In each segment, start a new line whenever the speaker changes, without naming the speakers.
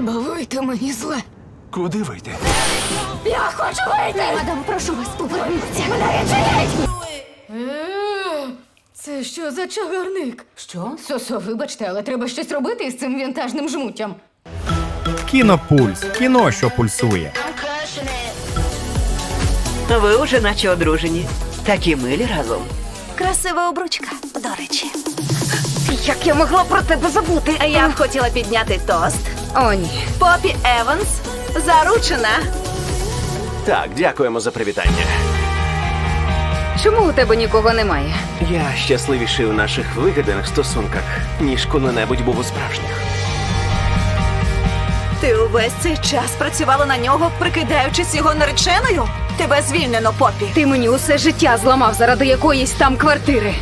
Треба вийти мені зле.
Куди вийти?
Я хочу вийти! Мадам, прошу вас, поверніться. Мене відчиніть! Це що за чагарник? Що? Сосо, вибачте, але треба щось робити із цим вінтажним жмуттям.
Кінопульс. Кіно, що пульсує.
Ви уже наче одружені. Такі милі разом.
Красива обручка, до речі.
Як я могла про тебе забути?
А я б хотіла підняти тост.
О, ні.
Попі Еванс заручена.
Так, дякуємо за привітання.
Чому у тебе нікого немає?
Я щасливіший у наших вигаданих стосунках, ніж коли-небудь був у справжніх.
Ти увесь цей час працювала на нього, прикидаючись його нареченою? Тебе звільнено, Попі.
Ти мені усе життя зламав заради якоїсь там квартири.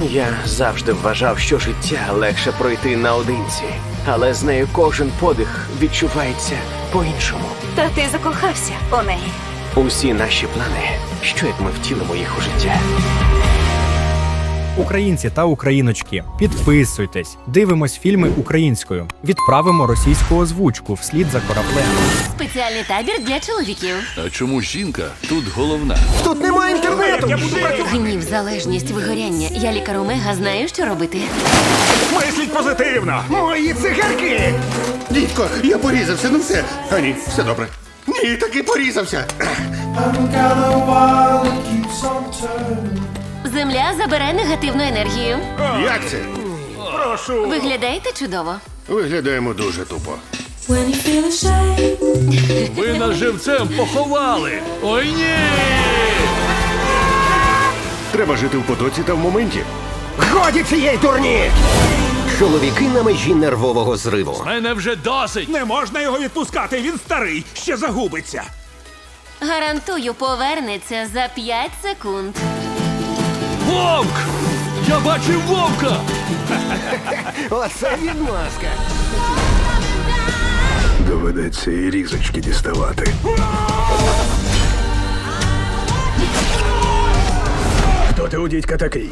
Я завжди вважав, що життя легше пройти наодинці, але з нею кожен подих відчувається по-іншому.
Та ти закохався у неї.
Усі наші плани, що як ми втілимо їх у життя.
Українці та україночки, підписуйтесь, дивимось фільми українською, відправимо російську озвучку вслід за кораблем.
Спеціальний табір для чоловіків.
А чому жінка тут головна? Тут немає інтернету!
Ні, Гнів, залежність, вигоряння. Я лікар Омега знаю, що робити.
Мисліть позитивно! Мої цигарки!
Дідько, я порізався, ну все. А ні, все добре. Ні, таки порізався.
Земля забере негативну енергію.
Як це?
Прошу!
Виглядаєте чудово.
Виглядаємо дуже тупо.
Ви нас живцем поховали! Ой ні!
Треба жити в потоці та в моменті.
Годі цієї дурні!
Чоловіки на межі нервового зриву.
Мене вже досить!
Не можна його відпускати, він старий, ще загубиться.
Гарантую, повернеться за 5 секунд.
Вовк! Я бачив вовка!
Оце відмазка.
Доведеться і різочки діставати.
Хто ти у дідька такий?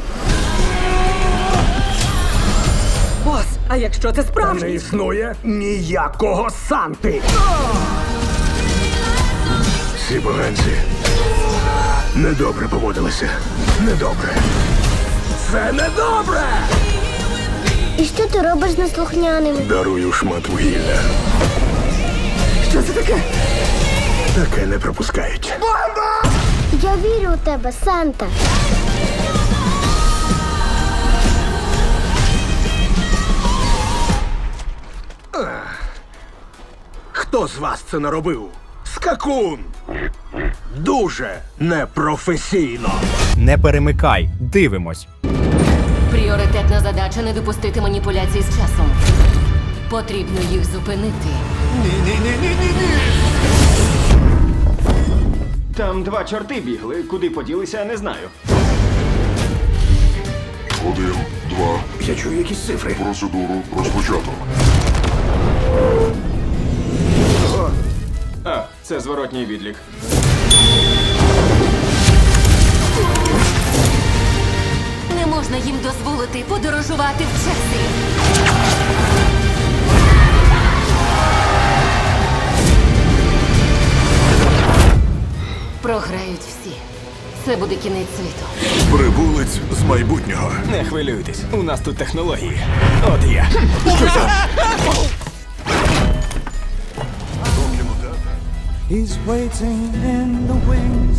Бос, а якщо це
Не існує ніякого Санти.
Ці поганці недобре поводилися. Недобре.
Це недобре!
І що ти робиш з неслухняним?
Дарую шмат вугілля.
Що це таке?
Таке не пропускають. Бомба!
Я вірю у тебе, Санта.
Хто з вас це наробив? Скакун! Дуже непрофесійно.
Не перемикай, дивимось.
Пріоритетна задача не допустити маніпуляцій з часом. Потрібно їх зупинити.
Там два чорти бігли. Куди поділися, не знаю.
Один, два.
Я чую якісь цифри.
Процедуру розпочато.
А, це зворотній відлік.
Не можна їм дозволити подорожувати в часі. Програють всі. Це буде кінець світу.
Прибулець з майбутнього.
Не хвилюйтесь, у нас тут технології. От я.
He's waiting in the wings.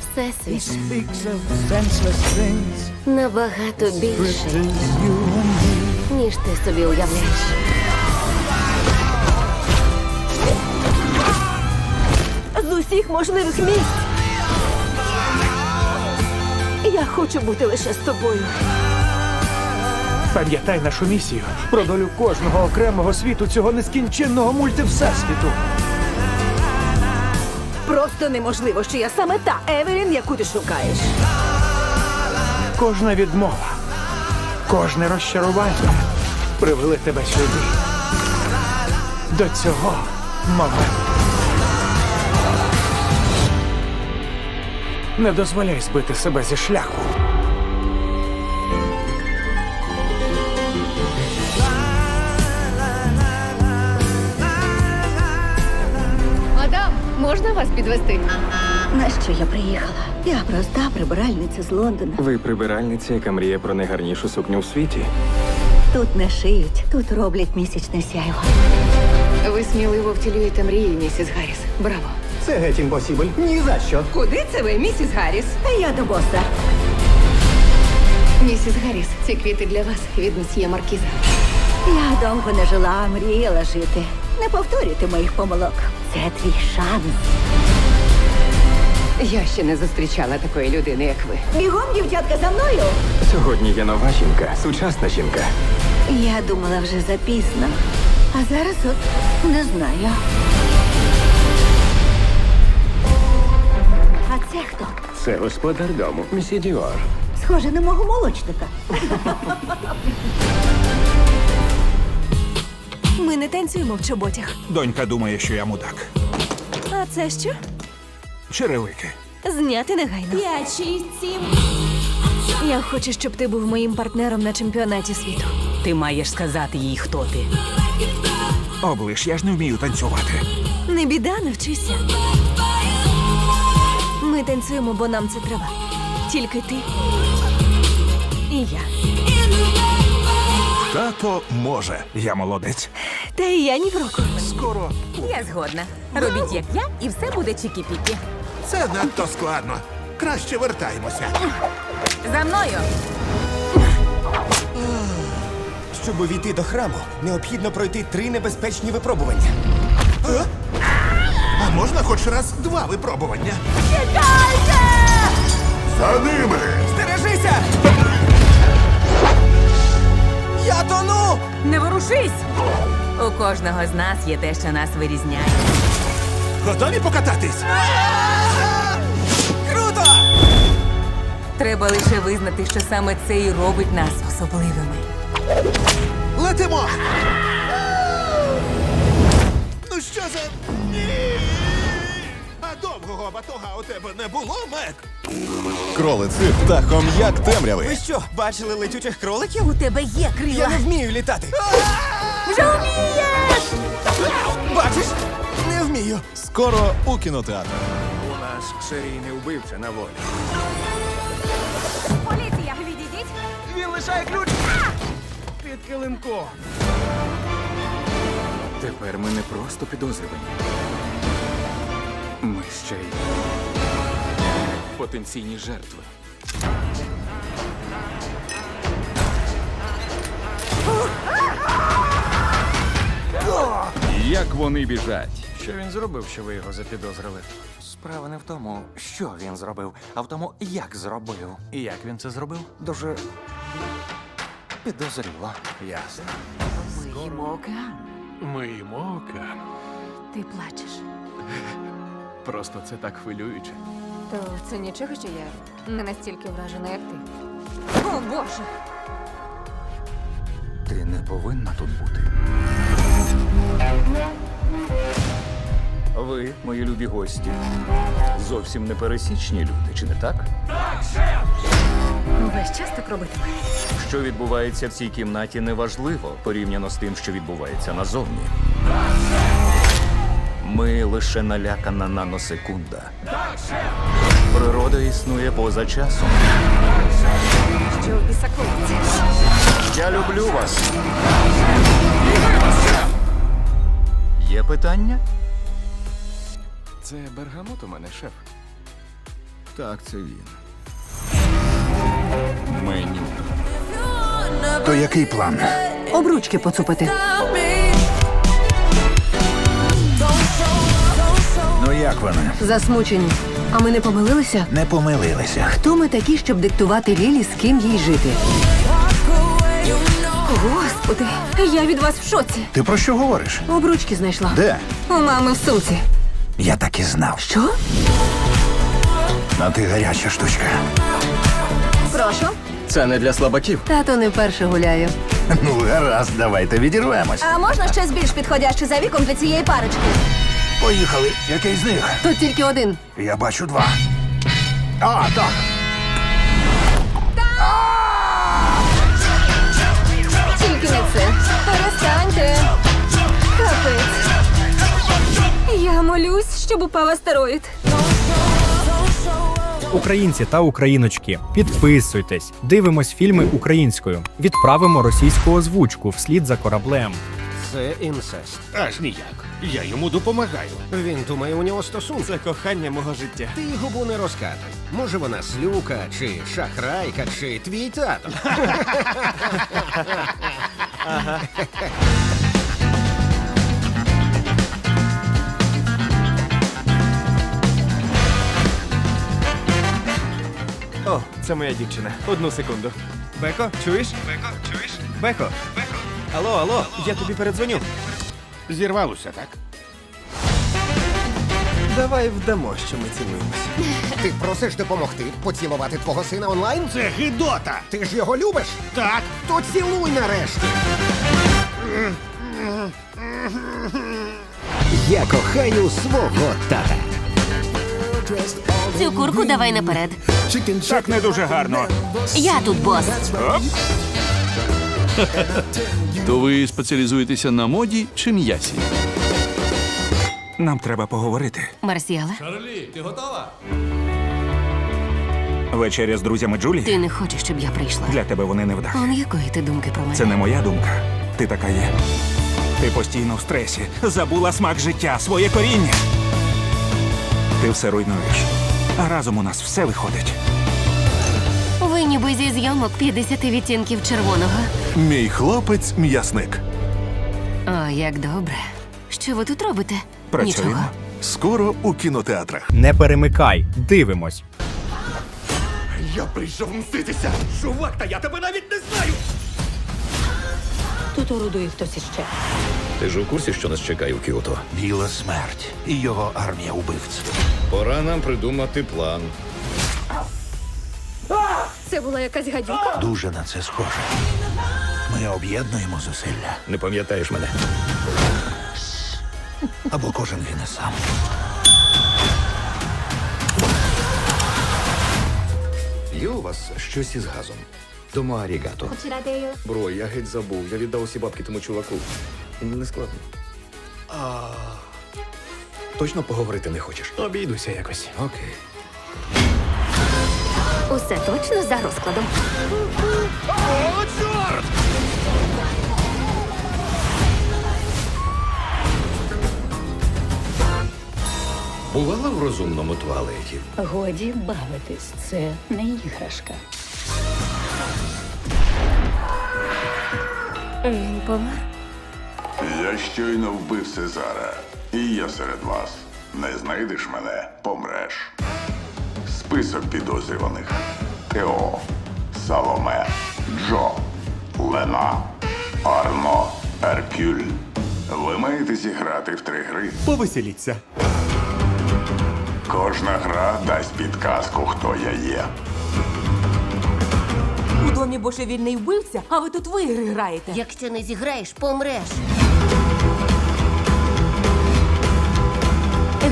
Всесвіт
Speaks of senseless things.
набагато більший,
Just you and me.
ніж ти собі уявляєш.
з усіх можливих місць. Я хочу бути лише з тобою.
Пам'ятай нашу місію про долю кожного окремого світу цього нескінченного мультивсесвіту.
Просто неможливо, що я саме та Евелін, яку ти шукаєш.
Кожна відмова, кожне розчарування привели тебе сюди. До цього моменту. Не дозволяй збити себе зі шляху.
Можна вас підвести?
На що я приїхала? Я проста прибиральниця з Лондона.
Ви прибиральниця, яка мріє про найгарнішу сукню в світі.
Тут не шиють, тут роблять місячне сяйво.
Ви сміливо втілюєте мрії, місіс Гарріс. Браво.
Це геть імпосібль. Ні за що.
Куди це ви, місіс Гарріс?
Я до боса.
Місіс Гарріс, ці квіти для вас від месьє Маркіза.
Я довго не жила, а мріяла жити. Не повторюйте моїх помилок. Це твій шанс.
Я ще не зустрічала такої людини, як ви.
Бігом, дівчатка, за мною.
Сьогодні є нова жінка, сучасна жінка.
Я думала вже запізно. А зараз от не знаю. А це хто?
Це господар дому, місі Діор.
Схоже на мого молочника. Ми не танцюємо в чоботях.
Донька думає, що я мудак.
А це що?
Черевики.
Зняти негайно. П'ять, шість, сім. Я хочу, щоб ти був моїм партнером на чемпіонаті світу.
Ти маєш сказати їй, хто ти.
Облиш, я ж не вмію танцювати.
Не біда, навчися. Ми танцюємо, бо нам це треба. Тільки ти і я.
Тато може. Я молодець.
Та і я ні в року.
Скоро.
Я згодна. Робіть як я, і все буде чікі-пікі.
Це надто складно. Краще вертаймося.
За мною!
Щоб увійти до храму, необхідно пройти три небезпечні випробування.
А можна хоч раз два випробування? За ними!
Стережися! Я тону!
Не ворушись! У кожного з нас є те, що нас вирізняє.
Готові покататись?
Круто!
Треба лише визнати, що саме це і робить нас особливими.
Летимо! Ну що за. Ні! А довгого батога у тебе не було, Мек?
Кролиці птахом як темряви. Ви що, бачили летючих кроликів?
У тебе є
Я
крила.
не вмію літати.
Вже вмієш!
Бачиш? Не вмію.
Скоро у кінотеатрах.
У нас серійний вбивця на волі.
Поліція, відійдіть!
Він лишає ключ під килимком.
Тепер ми не просто підозрювані. Ми ще й потенційні жертви.
Як вони біжать?
Що він зробив, що ви його запідозрили? Справа не в тому, що він зробив, а в тому, як зробив. І як він це зробив? Дуже підозріло. Ясно.
Ми їмо океан.
Ми їмо океан.
Ти плачеш.
Просто це так хвилююче.
То це нічого, що я не настільки вражена, як ти. О, Боже!
Ти не повинна тут бути. Ви, мої любі гості, зовсім не пересічні люди, чи не так?
Весь час так робитиме.
Що відбувається в цій кімнаті, неважливо порівняно з тим, що відбувається назовні. Ми лише налякана наносекунда. Природа існує поза часом.
Що в біса коїться?
Я люблю вас. Питання? Це бергамот у мене, шеф. Так, це він. Меню.
То який план?
Обручки поцупити.
Ну як вони?
Засмучені. А ми не помилилися?
Не помилилися.
Хто ми такі, щоб диктувати Лілі, з ким їй жити? Господи, я від вас в шоці.
Ти про що говориш?
Обручки знайшла.
Де?
У мами в сумці.
Я так і знав.
Що?
А ти гаряча штучка.
Прошу.
Це не для слабаків.
Тато не вперше гуляє.
Ну, гаразд, давайте відірвемось.
А можна щось більш підходяще за віком для цієї парочки?
Поїхали. Який з них?
Тут тільки один.
Я бачу два. А, так.
Капець. Я молюсь.
щоб упав астероїд.
Українці та україночки, підписуйтесь, дивимось фільми українською, відправимо російську озвучку вслід за кораблем.
Це інцест.
Аж ніяк. Я йому допомагаю.
Він думає, у нього стосунки.
Це кохання мого життя.
Ти губу не розкатуй. Може, вона слюка, чи шахрайка, чи твій тато.
О, це моя дівчина. Одну секунду. Беко, чуєш? Беко, чуєш? Беко. Беко. Алло, алло, я тобі передзвоню.
Зірвалося, так?
Давай вдамо, що ми цілуємось.
Ти просиш допомогти поцілувати твого сина онлайн?
Це гидота!
Ти ж його любиш?
Так,
То цілуй нарешті. Я кохаю свого тата.
Цю курку давай наперед.
так не дуже гарно.
Я тут бос.
То ви спеціалізуєтеся на моді чи м'ясі?
Нам треба поговорити.
Марсіале, Ти готова?
Вечеря з друзями Джулі.
ти не хочеш, щоб я прийшла.
Для тебе вони не вдах.
Он якої ти думки про мене?
Це не моя думка. Ти така є. Ти постійно в стресі. Забула смак життя, своє коріння. Ти все руйнуєш. А разом у нас все виходить.
Ви ніби зі зйомок 50 відтінків червоного.
Мій хлопець м'ясник.
О, як добре. Що ви тут робите?
Працюємо.
Нічого.
Скоро у кінотеатрах.
Не перемикай, дивимось.
Я прийшов мститися. Чувак, та я тебе навіть не знаю.
Тут орудує хтось іще.
Ти ж у курсі, що нас чекає в Кіото?
Біла смерть і його армія убивць.
Пора нам придумати план.
Це була якась гадюка.
Дуже на це схоже. Ми об'єднуємо зусилля.
Не пам'ятаєш мене?
Або кожен гине сам.
Є у вас щось із газом? Дома арігато. Бро, я геть забув. Я віддав усі бабки тому чуваку. Не складно. А... Точно поговорити не хочеш?
Обійдуся якось.
Окей.
Усе точно за розкладом.
Бувала в розумному туалеті.
Годі бавитись, це не іграшка. Він помер.
Я щойно вбив Сезара, і я серед вас. Не знайдеш мене, помреш. Список підозрюваних: Тео, Саломе, Джо, Лена, Арно, Еркюль. Ви маєте зіграти в три гри.
Повеселіться.
Кожна гра дасть підказку, хто я є.
У домі божевільний вбивця, а ви тут в ігри граєте.
Якщо не зіграєш, помреш.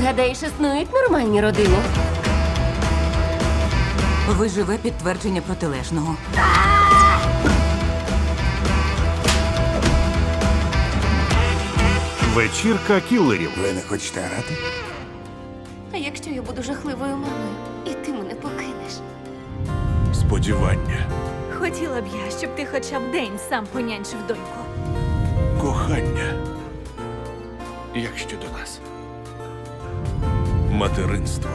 Гадаєш, існують нормальні родини?
Ви живе підтвердження протилежного.
Вечірка кілерів. Ви не хочете грати?
А якщо я буду жахливою мамою, і ти мене покинеш?
Сподівання,
Хотіла б я, щоб ти хоча б день сам понянчив доньку.
кохання. Як щодо нас? Материнство.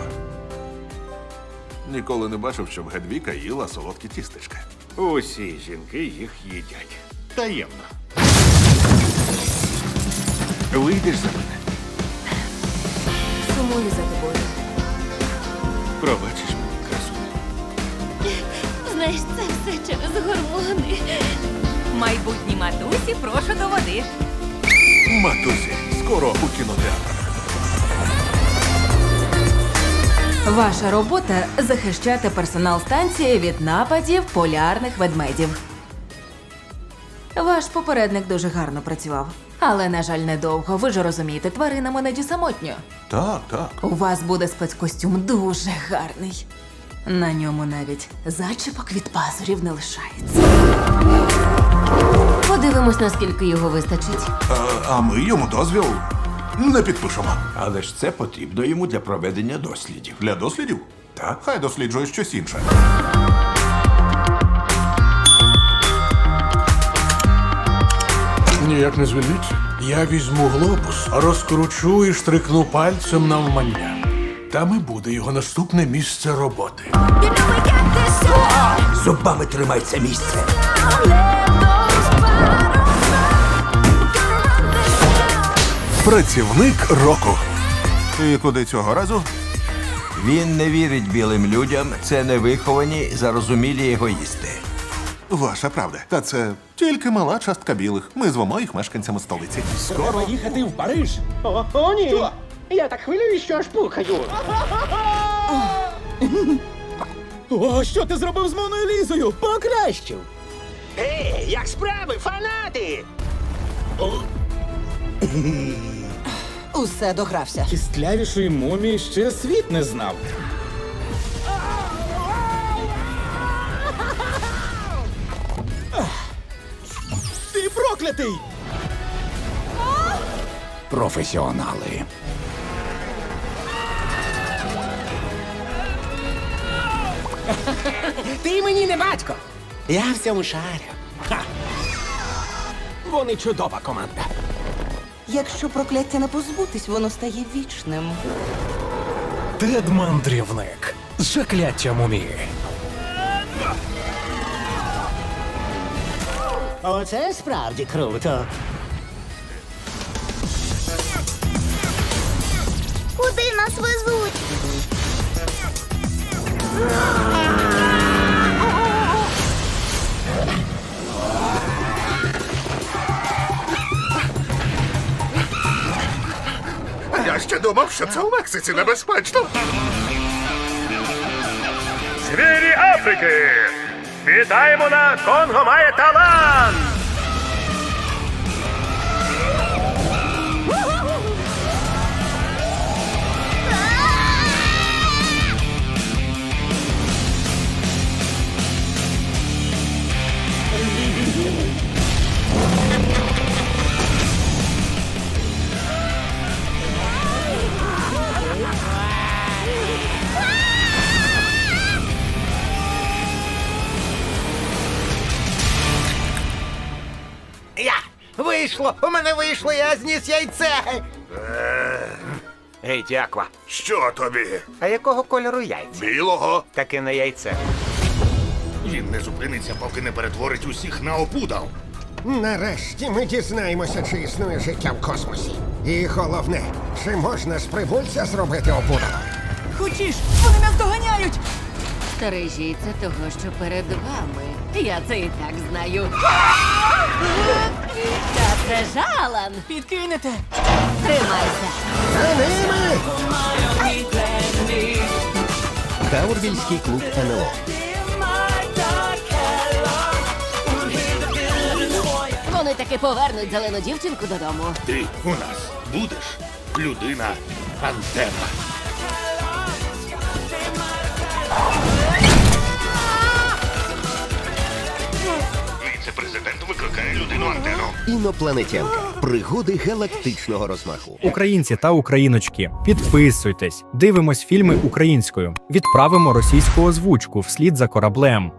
Ніколи не бачив, щоб Гедвіка їла солодкі тістечка. Усі жінки їх їдять. Таємно. Вийдеш за мене.
Сумую за тобою.
Пробачиш мені красу.
Знаєш, це все через гормони.
Майбутні матусі, прошу до води.
Матусі, скоро у кінотеатрах.
Ваша робота захищати персонал станції від нападів полярних ведмедів. Ваш попередник дуже гарно працював. Але, на жаль, недовго. Ви ж розумієте, тваринам іноді самотньо.
Так, так.
У вас буде спецкостюм дуже гарний. На ньому навіть зачіпок від пазурів не лишається.
Подивимось, наскільки його вистачить.
А, а ми йому дозвіл Не підпишемо.
Але ж це потрібно йому для проведення дослідів.
Для дослідів? Так. Хай досліджує щось інше.
Ніяк не звільниться. Я візьму глобус, розкручу і штрикну пальцем навмання. Там і буде його наступне місце роботи.
Зубами тримай це місце.
Працівник року. І куди цього разу?
Він не вірить білим людям, це невиховані, зарозумілі егоїсти.
Ваша правда. Та це тільки мала частка білих. Ми звемо їх мешканцями столиці.
Скоро їхати в Париж.
О, о ні! Я так хвилююсь, що аж пухаю.
О, що ти зробив з Моною Лізою?
Покращив. Ей, як справи, фанати?
Усе догрався.
Кістлявішої мумії ще світ не знав. Ти проклятий!
Професіонали.
Ти мені не батько. Я в цьому шарю. Ха. Вони чудова команда.
Якщо прокляття не позбутись, воно стає вічним.
Тед-мандрівник. Закляття мумії.
Оце справді круто.
Куди нас везуть?
Ще думав, що це у Мексиці небезпечно.
Звірі Африки! Вітаємо на Конго має талант!
Мене вийшло, я зніс яйце!
Гей, дяква.
Що тобі?
А якого кольору яйця?
Білого?
Таке не яйце.
Він не зупиниться, поки не перетворить усіх на опудал.
Нарешті ми дізнаємося, чи існує життя в космосі. І головне, чи можна з прибульця зробити опудало?
Хочеш, вони нас доганяють!
Стережіться того, що перед вами. Я це і так знаю. Та це жалан.
Підкинете!
Тримайся.
За ними!
Таурвільський клуб НЛО.
Вони таки повернуть зелену дівчинку додому.
Ти у нас будеш людина антена. Викликає людину антену.
Інопланетянка. Пригоди галактичного розмаху.
Українці та україночки, підписуйтесь, дивимось фільми українською, відправимо російську озвучку вслід за кораблем.